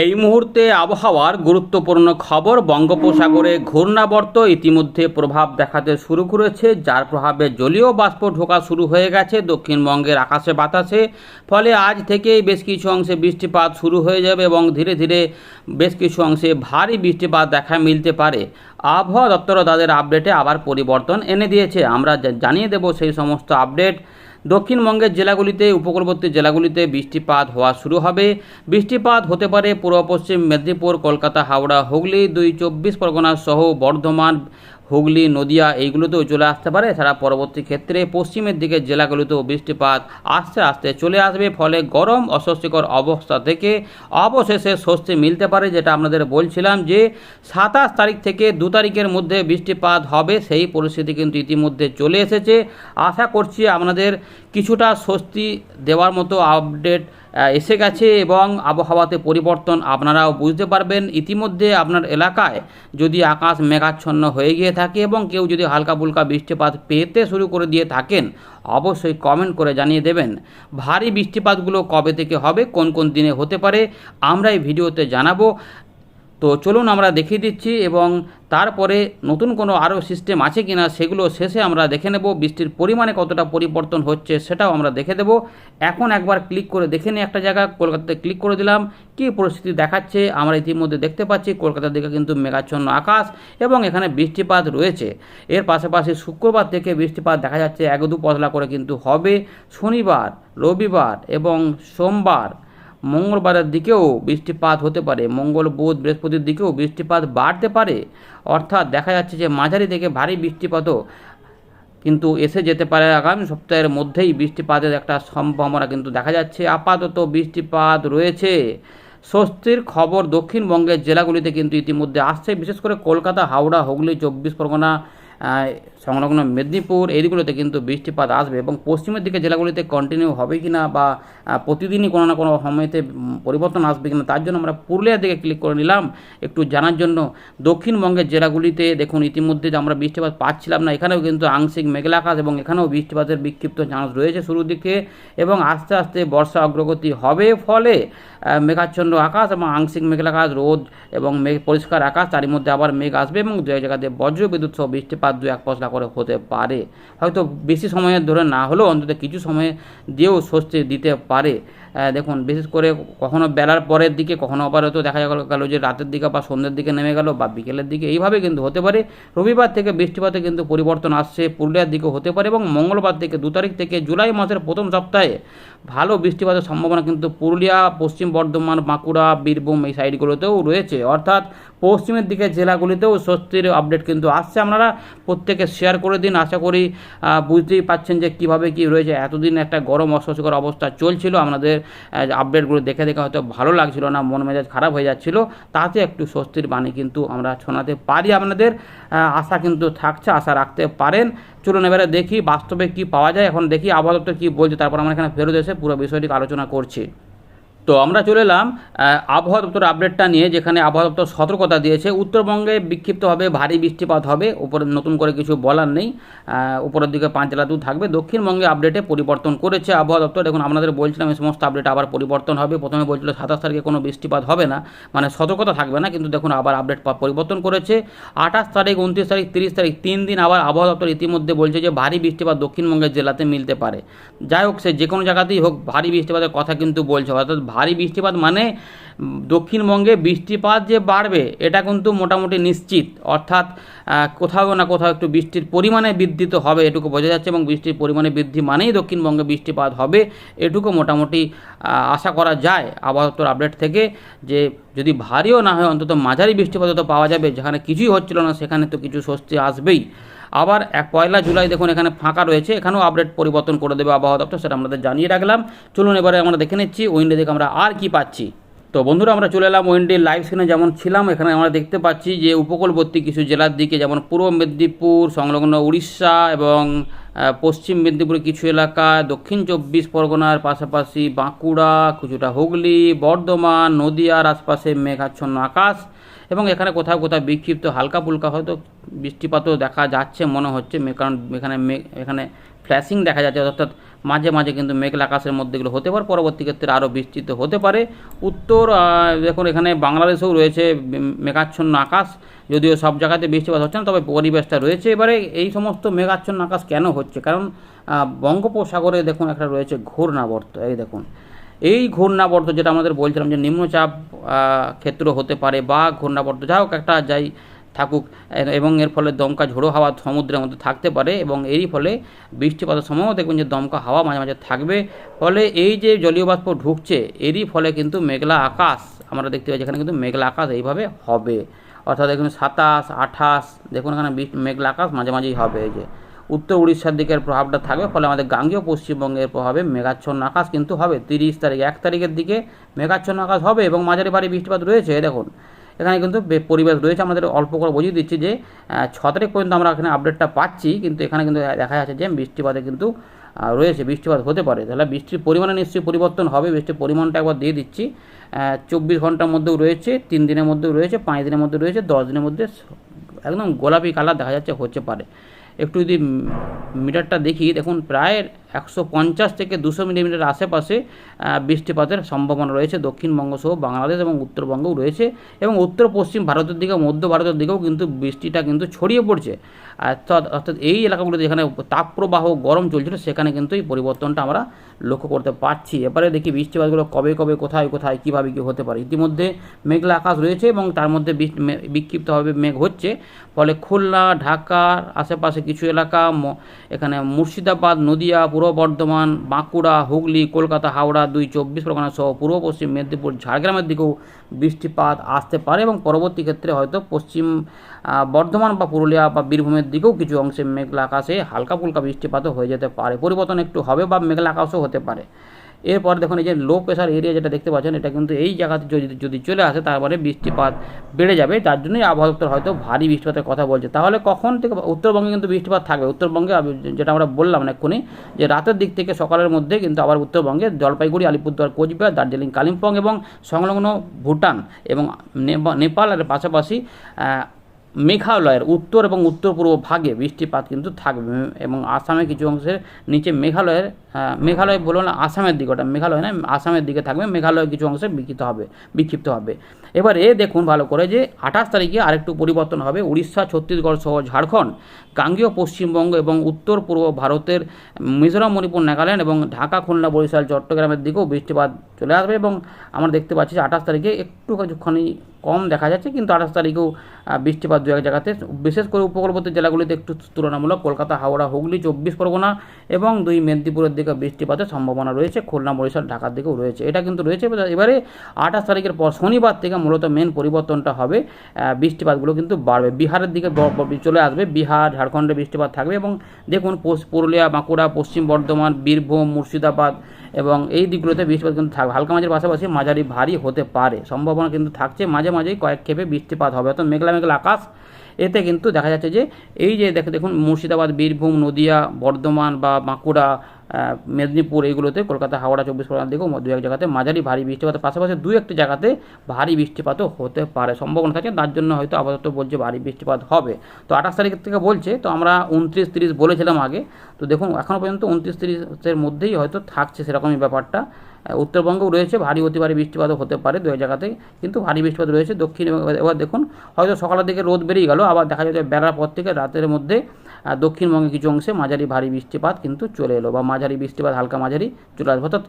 এই মুহূর্তে আবহাওয়ার গুরুত্বপূর্ণ খবর, বঙ্গোপসাগরে ঘূর্ণাবর্ত, ইতিমধ্যে প্রভাব দেখাতে শুরু করেছে, যার প্রভাবে জলীয় বাষ্প ঢোকা শুরু হয়ে গেছে দক্ষিণবঙ্গের আকাশে বাতাসে। ফলে আজ থেকেই বেশ কিছু অংশে বৃষ্টিপাত শুরু হয়ে যাবে এবং ধীরে ধীরে বেশ কিছু অংশে ভারী বৃষ্টিপাত দেখা মিলতে পারে। আবহাওয়া দপ্তর তাদের আপডেটে আবার পরিবর্তন এনে দিয়েছে। আমরা জানিয়ে দেব সেই সমস্ত আপডেট। দক্ষিণবঙ্গের জেলাগুলিতে, উপকূলবর্তী জেলাগুলিতে বৃষ্টিপাত হওয়া শুরু হবে। বৃষ্টিপাত হতে পারে পূর্ব পশ্চিম মেদিনীপুর, কলকাতা, হাওড়া, হুগলি, দুই চব্বিশ পরগনা সহ বর্ধমান হুগলি, নদিয়া এইগুলোতেও চলে আসতে পারে। এছাড়া পরবর্তী ক্ষেত্রে পশ্চিমের দিকে জেলাগুলোতেও বৃষ্টিপাত আস্তে আস্তে চলে আসবে। ফলে গরম, অস্বস্তিকর অবস্থা থেকে অবশেষে স্বস্তি মিলতে পারে, যেটা আপনাদের বলছিলাম যে সাতাশ তারিখ থেকে দু তারিখের মধ্যে বৃষ্টিপাত হবে। সেই পরিস্থিতি কিন্তু ইতিমধ্যে চলে এসেছে। আশা করছি আপনাদের কিছুটা স্বস্তি দেওয়ার মতো আপডেট এসে গেছে এবং আবহাওয়াতে পরিবর্তন আপনারাও বুঝতে পারবেন। ইতিমধ্যে আপনার এলাকায় যদি আকাশ মেঘাচ্ছন্ন হয়ে গিয়ে থাকে এবং কেউ যদি হালকা ফুলকা বৃষ্টিপাত পেতে শুরু করে দিয়ে থাকেন, অবশ্যই কমেন্ট করে জানিয়ে দেবেন। ভারী বৃষ্টিপাতগুলো কবে থেকে হবে, কোন কোন দিনে হতে পারে, আমরা এই ভিডিওতে জানাব। তো চলুন আমরা দেখিয়ে দিচ্ছি এবং তারপরে নতুন কোনো আরও সিস্টেম আছে কিনা সেগুলো শেষে আমরা দেখে নেব, বৃষ্টির পরিমাণে কতটা পরিবর্তন হচ্ছে সেটাও আমরা দেখে দেব। এখন একবার ক্লিক করে দেখে নিই একটা জায়গা, কলকাতাতে ক্লিক করে দিলাম, কী পরিস্থিতি দেখাচ্ছে আমরা ইতিমধ্যে দেখতে পাচ্ছি, কলকাতার দিকে কিন্তু মেঘাচ্ছন্ন আকাশ এবং এখানে বৃষ্টিপাত রয়েছে। এর পাশাপাশি শুক্রবার থেকে বৃষ্টিপাত দেখা যাচ্ছে এক দু পতলা করে কিন্তু হবে। শনিবার, রবিবার এবং সোমবার মঙ্গলবারের দিকেও বৃষ্টিপাত হতে পারে, মঙ্গল বুধ বৃহস্পতির দিকেও বৃষ্টিপাত বাড়তে পারে। অর্থাৎ দেখা যাচ্ছে যে মাঝারি থেকে ভারী বৃষ্টিপাতও কিন্তু এসে যেতে পারে আগামী সপ্তাহের মধ্যেই বৃষ্টিপাতের একটা সম্ভাবনা কিন্তু দেখা যাচ্ছে। আপাতত বৃষ্টিপাত রয়েছে। স্বস্তির খবর দক্ষিণবঙ্গের জেলাগুলিতে কিন্তু ইতিমধ্যে আসছে, বিশেষ করে কলকাতা, হাওড়া, হুগলি, চব্বিশ পরগনা সংলগ্ন মেদিনীপুর এইগুলোতে কিন্তু বৃষ্টিপাত আসবে এবং পশ্চিমের দিকে জেলাগুলিতে কন্টিনিউ হবে কি না বা প্রতিদিনই কোনো না কোনো সময়তে পরিবর্তন আসবে কিনা তার জন্য আমরা পুরুলিয়ার দিকে ক্লিক করে নিলাম। একটু জানার জন্য দক্ষিণবঙ্গের জেলাগুলিতে দেখুন, ইতিমধ্যে আমরা বৃষ্টিপাত পাচ্ছিলাম না, এখানেও কিন্তু আংশিক মেঘলা আকাশ এবং এখানেও বৃষ্টিপাতের বিক্ষিপ্ত চান্স রয়েছে শুরুর দিকে এবং আস্তে আস্তে বর্ষা অগ্রগতি হবে ফলে মেঘাচ্ছন্ন আকাশ এবং আংশিক মেঘলা আকাশ, রোদ এবং মেঘ, পরিষ্কার আকাশ, তারই মধ্যে আবার মেঘ আসবে এবং দু এক জায়গাতে বজ্র বিদ্যুৎ সহ বৃষ্টিপাত দু এক পশলা করে হতে পারে। হয়তো বেশি সময়ের ধরে না হলেও অন্তত কিছু সময় দিয়েও স্বস্তি দিতে পারে। দেখুন বিশেষ করে কখনো বেলার পরের দিকে কখনো আবার হয়তো দেখা গেল যে রাতের দিকে বা সন্ধ্যের দিকে নেমে গেল বা বিকেলের দিকে এইভাবে কিন্তু হতে পারে। রবিবার থেকে বৃষ্টিপাতে কিন্তু পরিবর্তন আসছে পুরুলিয়ার দিকে হতে পারে এবং মঙ্গলবার থেকে দু তারিখ থেকে জুলাই মাসের প্রথম সপ্তাহে ভালো বৃষ্টিপাতের সম্ভাবনা কিন্তু পুরুলিয়া পশ্চিম বর্ধমান বাঁকুড়া বীরভূম এই সাইডগুলোতেও রয়েছে। অর্থাৎ পশ্চিমের দিকে জেলাগুলিতেও স্বস্তির আপডেট কিন্তু আসছে। আপনারা প্রত্যেকে শেয়ার করে দিন। আশা করি বুঝতেই পাচ্ছেন যে কীভাবে কি রয়েছে। এতদিন একটা গরম অস্বস্তিকর অবস্থা চলছিল। আহ, আপডেটগুলো দেখে দেখে হয়তো ভালো লাগছিল না, মন মেজাজ খারাপ হয়ে যাচ্ছিল, তাতে একটু স্বস্তির বাণী কিন্তু আমরা শোনাতে পারি আপনাদের। আশা কিন্তু থাকছে, আশা রাখতে পারেন। চলুন এবারে দেখি বাস্তবে কি পাওয়া যায়, এখন দেখি আবহাওয়া কী বলছে, তারপর আমরা এখানে ফেরত এসে পুরো বিষয়টি আলোচনা করছি। তো আমরা চলে এলাম আবহাওয়া দপ্তর আপডেটটা নিয়ে, যেখানে আবহাওয়া দপ্তর সতর্কতা দিয়েছে। উত্তরবঙ্গে বিক্ষিপ্তভাবে ভারী বৃষ্টিপাত হবে, উপরে নতুন করে কিছু বলার নেই। উপরের দিকে পাঁচ জেলাতেও থাকবে। দক্ষিণবঙ্গে আপডেটে পরিবর্তন করেছে আবহাওয়া দপ্তর। দেখুন, আপনাদের বলছিলাম এই সমস্ত আপডেট আবার পরিবর্তন হবে। প্রথমে বলছিল সাতাশ তারিখে কোনো বৃষ্টিপাত হবে না। মানে সতর্কতা থাকবে না, কিন্তু দেখুন, আবার আপডেট পরিবর্তন করেছে। আঠাশ তারিখ, উনত্রিশ তারিখ, তিরিশ তারিখ, তিন দিন আবার আবহাওয়া দপ্তর ইতিমধ্যে বলছে যে ভারী বৃষ্টিপাত দক্ষিণবঙ্গের জেলাতে মিলতে পারে। যাই হোক, সে যে কোনো জায়গাতেই হোক, ভারী বৃষ্টিপাতের কথা কিন্তু বলছে। অর্থাৎ ভারী বৃষ্টিপাত মানে দক্ষিণবঙ্গে বৃষ্টিপাত যে বাড়বে, এটা কিন্তু মোটামুটি নিশ্চিত। অর্থাৎ কোথাও না কোথাও একটু বৃষ্টির পরিমাণে বৃদ্ধি তো হবে এটুকু বোঝা যাচ্ছে এবং বৃষ্টির পরিমাণে বৃদ্ধি মানেই দক্ষিণবঙ্গে বৃষ্টিপাত হবে এটুকু মোটামুটি আশা করা যায়। আবহাওয়া দপ্তর আপডেট থেকে যে, যদি ভারীও না হয়, অন্তত মাঝারি বৃষ্টিপাত তো পাওয়া যাবে, যেখানে কিছুই হচ্ছিল না, সেখানে তো কিছু স্বস্তি আসবেই। আবার এক পয়লা জুলাই দেখুন এখানে ফাঁকা রয়েছে, এখানেও আপডেট পরিবর্তন করে দেবে আবহাওয়া দপ্তর, সেটা আমাদের জানিয়ে রাখলাম। চলুন এবারে আমরা দেখে নিচ্ছি উইন্ডো দেখে আমরা আর কি পাচ্ছি। তো বন্ধুরা, আমরা চলে এলাম ওয়েন্ডে লাইভ স্ক্রিনে যেমন ছিলাম, এখানে আমরা দেখতে পাচ্ছি যে উপকূলবর্তী কিছু জেলার দিকে, যেমন পূর্ব মেদিনীপুর, সংলগ্ন উড়িষ্যা এবং পশ্চিম মেদিনীপুরের কিছু এলাকা, দক্ষিণ চব্বিশ পরগনার পাশাপাশি বাঁকুড়া, কিছুটা হুগলি, বর্ধমান, নদিয়ার আশপাশে মেঘাচ্ছন্ন আকাশ এবং এখানে কোথাও কোথাও বিক্ষিপ্ত হালকা ফুলকা হয়তো বৃষ্টিপাতও দেখা যাচ্ছে, মনে হচ্ছে। কারণ এখানে এখানে ফ্ল্যাশিং দেখা যাচ্ছে, অর্থাৎ মাঝে মাঝে কিন্তু মেঘলা আকাশের মধ্যে এগুলো হতে পারে। পরবর্তী ক্ষেত্রে আরও বিস্তৃত হতে পারে। উত্তর দেখুন, এখানে বাংলাদেশেও রয়েছে মেঘাচ্ছন্ন আকাশ। যদিও সব জায়গাতে বৃষ্টিপাত হচ্ছে না, তবে পরিবেশটা রয়েছে। এবারে এই সমস্ত মেঘাচ্ছন্ন আকাশ কেন হচ্ছে? কারণ বঙ্গোপসাগরে দেখুন একটা রয়েছে ঘূর্ণাবর্ত, এই দেখুন। এই ঘূর্ণাবর্ত যেটা আমাদের বলছিলাম যে নিম্নচাপ ক্ষেত্র হতে পারে বা ঘূর্ণাবর্ত। যা হোক, একটা যাই এবং এর ফলে দমকা ঝোড়ো হাওয়া সমুদ্রের মধ্যে থাকতে পারে এবং এরই ফলে বৃষ্টিপাতের সময়ও দেখবেন যে দমকা হাওয়া মাঝে মাঝে থাকবে। ফলে এই যে জলীয় বাষ্প ঢুকছে, এরই ফলে কিন্তু মেঘলা আকাশ, আমরা দেখতে পাই এখানে কিন্তু মেঘলা আকাশ এইভাবে হবে। অর্থাৎ দেখুন সাতাশ, আঠাশ, দেখুন এখানে মেঘলা আকাশ মাঝে মাঝেই হবে এই যে। উত্তর উড়িষ্যার দিকের প্রভাবটা থাকবে, ফলে আমাদের গাঙ্গেয় পশ্চিমবঙ্গের প্রভাবে মেঘাচ্ছন্ন আকাশ কিন্তু হবে। তিরিশ তারিখ, এক তারিখের দিকে মেঘাচ্ছন্ন আকাশ হবে এবং মাঝারি ভারী বৃষ্টিপাত রয়েছে, দেখুন। এখানে কিন্তু পরিবেশ রয়েছে। আমাদের অল্প করে বুঝিয়ে দিচ্ছি যে ছ তারিখ পর্যন্ত আমরা এখানে আপডেটটা পাচ্ছি, কিন্তু এখানে কিন্তু দেখা যাচ্ছে যে বৃষ্টিপাতে কিন্তু রয়েছে, বৃষ্টিপাত হতে পারে। তাহলে বৃষ্টির পরিমাণে নিশ্চয়ই পরিবর্তন হবে। বৃষ্টির পরিমাণটা একবার দিয়ে দিচ্ছি। চব্বিশ ঘণ্টার মধ্যেও রয়েছে, তিন দিনের মধ্যেও রয়েছে, পাঁচ দিনের মধ্যে রয়েছে, দশ দিনের মধ্যে একদম গোলাপি কালার দেখা যাচ্ছে, হতে পারে। একটু যদি মিটারটা দেখি, দেখুন, প্রায় একশো পঞ্চাশ থেকে দুশো মিলিমিটার আশেপাশে বৃষ্টিপাতের সম্ভাবনা রয়েছে। দক্ষিণবঙ্গ সহ বাংলাদেশ এবং উত্তরবঙ্গও রয়েছে এবং উত্তর পশ্চিম ভারতের দিকে মধ্য ভারতের দিকেও কিন্তু বৃষ্টিটা কিন্তু ছড়িয়ে পড়ছে। অর্থাৎ অর্থাৎ এই এলাকাগুলোতে যেখানে তাপপ্রবাহ, গরম চলছিল, সেখানে কিন্তু এই পরিবর্তনটা আমরা লক্ষ্য করতে পারছি। এবারে দেখি বৃষ্টিপাতগুলো কবে কবে, কোথায় কোথায়, কীভাবে কী হতে পারে। ইতিমধ্যে মেঘলা আকাশ রয়েছে এবং তার মধ্যে বিক্ষিপ্তভাবে মেঘ হচ্ছে। ফলে খুলনা, ঢাকার আশেপাশে কিছু এলাকা এখানে মুর্শিদাবাদ, নদিয়া পূর্ব বর্ধমান, বাঁকুড়া, হুগলি, কলকাতা, হাওড়া দুই চব্বিশ পরগনা সহ পূর্ব পশ্চিম মেদিনীপুর, ঝাড়গ্রামের দিকেও বৃষ্টিপাত আসতে পারে এবং পরবর্তী ক্ষেত্রে হয়তো পশ্চিম বর্ধমান বা পুরুলিয়া বা বীরভূমের দিকেও কিছু অংশে মেঘলা আকাশে হালকা ফুলকা বৃষ্টিপাতও হয়ে যেতে পারে। পরিবর্তন একটু হবে বা মেঘলা আকাশও হতে পারে। এরপর দেখুন এই যে লো প্রেশার এরিয়া যেটা দেখতে পাচ্ছেন, এটা কিন্তু এই জায়গাতে যদি যদি চলে আসে তারপরে বৃষ্টিপাত বেড়ে যাবে, তার জন্যই আবহাওয়া দপ্তর হয়তো ভারী বৃষ্টিপাতের কথা বলছে। তাহলে কখন থেকে উত্তরবঙ্গে কিন্তু বৃষ্টিপাত থাকবে। উত্তরবঙ্গে যেটা আমরা বললাম এক্ষুনি, যে রাতের দিক থেকে সকালের মধ্যে কিন্তু আবার উত্তরবঙ্গে জলপাইগুড়ি, আলিপুরদুয়ার, কোচবিহার, দার্জিলিং, কালিম্পং এবং সংলগ্ন ভুটান এবং নেপা- নেপাল আর পাশাপাশি মেঘালয়ের উত্তর এবং উত্তর পূর্ব ভাগে বৃষ্টিপাত কিন্তু থাকবে। এবং আসামে কিছু অংশের নিচে মেঘালয়ের আহ, মেঘালয় বলব না আসামের দিকে ওটা মেঘালয় না আসামের দিকে থাকবে মেঘালয় কিছু অংশে বিক্ষিপ্ত হবে বিক্ষিপ্ত হবে। এবার এ দেখুন ভালো করে যে আঠাশ তারিখে আরেকটু পরিবর্তন হবে উড়িষ্যা ছত্তিশগড় সহ ঝাড়খণ্ড গাঙ্গেয় পশ্চিমবঙ্গ এবং উত্তর পূর্ব ভারতের মিজোরাম মণিপুর নাগাল্যান্ড এবং ঢাকা খুলনা বরিশাল চট্টগ্রামের দিকেও বৃষ্টিপাত চলে আসবে এবং আমরা দেখতে পাচ্ছি যে আঠাশ তারিখে একটু কিছুখানি কম দেখা যাচ্ছে কিন্তু আঠাশ তারিখেও বৃষ্টিপাত দু এক জায়গাতে বিশেষ করে উপকূলবর্তী জেলাগুলিতে একটু তুলনামূলক কলকাতা হাওড়া হুগলি চব্বিশ পরগনা এবং দুই মেদিনীপুরের দিকে বৃষ্টিপাতের সম্ভাবনা রয়েছে, খুলনা, বরিশাল, ঢাকার দিকেও রয়েছে। এটা কিন্তু রয়েছে, এবারে আঠাশ তারিখের পর শনিবার থেকে মূলত মেন পরিবর্তনটা হবে বৃষ্টিপাতগুলো কিন্তু বাড়বে। বিহারের দিকে চলে আসবে, বিহার, ঝাড়খণ্ডে বৃষ্টিপাত থাকবে এবং দেখুন পুরুলিয়া, বাঁকুড়া, পশ্চিম বর্ধমান, বীরভূম, মুর্শিদাবাদ এবং এই দিকগুলোতে বৃষ্টিপাত কিন্তু থাকবে। হালকা মাঝের পাশাপাশি মাঝারি ভারী হতে পারে। সম্ভাবনা কিন্তু থাকছে, মাঝে মাঝেই কয়েক ক্ষেপে বৃষ্টিপাত হবে। অর্থাৎ মেঘলা মেঘলা আকাশ এতে কিন্তু দেখা যাচ্ছে যে এই যে দেখে, দেখুন, মুর্শিদাবাদ, বীরভূম, নদিয়া, বর্ধমান বা বাঁকুড়া মেদিনীপুর, এইগুলোতে কলকাতা, হাওড়া, চব্বিশ পরগনার দিকেও দু এক জায়গাতে মাঝারি ভারী বৃষ্টিপাতের পাশাপাশি দু একটি জায়গাতে ভারী বৃষ্টিপাতও হতে পারে, সম্ভাবনা থাকে, তার জন্য হয়তো আপাতত বলছে ভারী বৃষ্টিপাত হবে। তো আঠাশ তারিখ থেকে বলছে, তো আমরা উনত্রিশ তিরিশ বলেছিলাম আগে। তো দেখুন এখনও পর্যন্ত উনত্রিশ তিরিশের মধ্যেই হয়তো থাকছে সেরকমই ব্যাপারটা। উত্তরবঙ্গেও রয়েছে, ভারী অতি ভারী বৃষ্টিপাতও হতে পারে দু জায়গাতে, কিন্তু ভারী বৃষ্টিপাত রয়েছে, দক্ষিণ এবং এবার- দেখুন, হয়তো সকালের দিকে রোদ বেরিয়ে গেল, আবার দেখা যাচ্ছে বেলার পর থেকে রাতের মধ্যে দক্ষিণবঙ্গে কিছু অংশে মাঝারি ভারী বৃষ্টিপাত কিন্তু চলে এলো, বা মাঝারি বৃষ্টিপাত, হালকা মাঝারি চলে আসবে। অর্থাৎ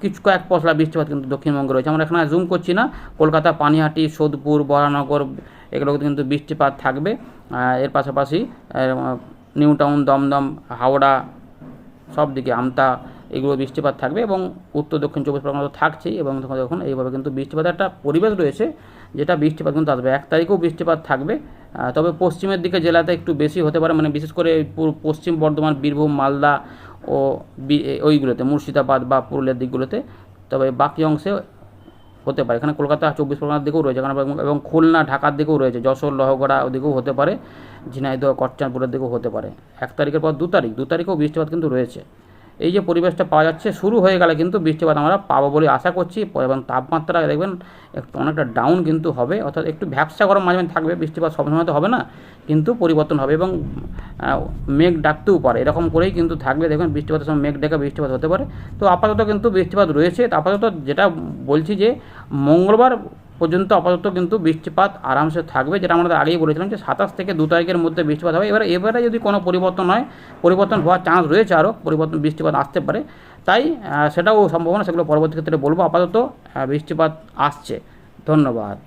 কিছু কয়েক পশলা বৃষ্টিপাত কিন্তু দক্ষিণবঙ্গে রয়েছে। আমরা এখানে জুম করছি না, কলকাতা, পানিহাটি, সোদপুর, বরানগর এগুলোতে কিন্তু বৃষ্টিপাত থাকবে। এর পাশাপাশি নিউ টাউন দমদম, হাওড়া সব দিকে আমতা এগুলো বৃষ্টিপাত থাকবে এবং উত্তর দক্ষিণ চব্বিশ পরগনা তো থাকছেই এবং তখন দেখুন, এইভাবে কিন্তু বৃষ্টিপাতের একটা পরিবেশ রয়েছে, যেটা বৃষ্টিপাত কিন্তু আসবে। এক তারিখেও বৃষ্টিপাত থাকবে। তবে পশ্চিমের দিকে জেলাতে একটু বেশি হতে পারে মানে বিশেষ করে পশ্চিম বর্ধমান, বীরভূম, মালদা ও ওইগুলোতে, মুর্শিদাবাদ বা পুরুলিয়ার দিকগুলোতে। তবে বাকি অংশে হতে পারে। এখানে কলকাতা, চব্বিশ পরগনার দিকেও রয়েছে কারণ এবং- খুলনা, ঢাকার দিকেও রয়েছে, যশোর, লহগড়া ওদিকেও হতে পারে, ঝিনাইদহ কটচানপুরের দিকেও হতে পারে। এক তারিখের পর দু তারিখ, দু তারিখেও বৃষ্টিপাত কিন্তু রয়েছে। এই যে পরিবেশটা পাওয়া যাচ্ছে, শুরু হয়ে গেলে কিন্তু বৃষ্টিপাত আমরা পাবো বলে আশা করছি এবং তাপমাত্রা দেখবেন একটু অনেকটা ডাউন কিন্তু হবে। অর্থাৎ একটু ভ্যাবসা গরম মাঝে মাঝে থাকবে, বৃষ্টিপাত সবসময় তো হবে না, কিন্তু পরিবর্তন হবে এবং মেঘ ডাকতেও পারে। এরকম করেই কিন্তু থাকবে। দেখবেন বৃষ্টিপাতের সময় মেঘ ডেকে বৃষ্টিপাত হতে পারে। তো আপাতত কিন্তু বৃষ্টিপাত রয়েছে। আপাতত যেটা বলছি যে, মঙ্গলবার পর্যন্ত আপাতত কিন্তু বৃষ্টিপাত আরামসে থাকবে, যেটা আমরা আগেই বলেছিলাম যে সাতাশ থেকে দু তারিখের মধ্যে বৃষ্টিপাত হবে। এবার, এবারে যদি কোনো পরিবর্তন হয়, পরিবর্তন হওয়ার চান্স রয়েছে আরও পরিবর্তন, বৃষ্টিপাত আসতে পারে। তাই সেটাও সম্ভাবনা, সেগুলো পরবর্তী ক্ষেত্রে বলব। আপাতত বৃষ্টিপাত আসছে। ধন্যবাদ।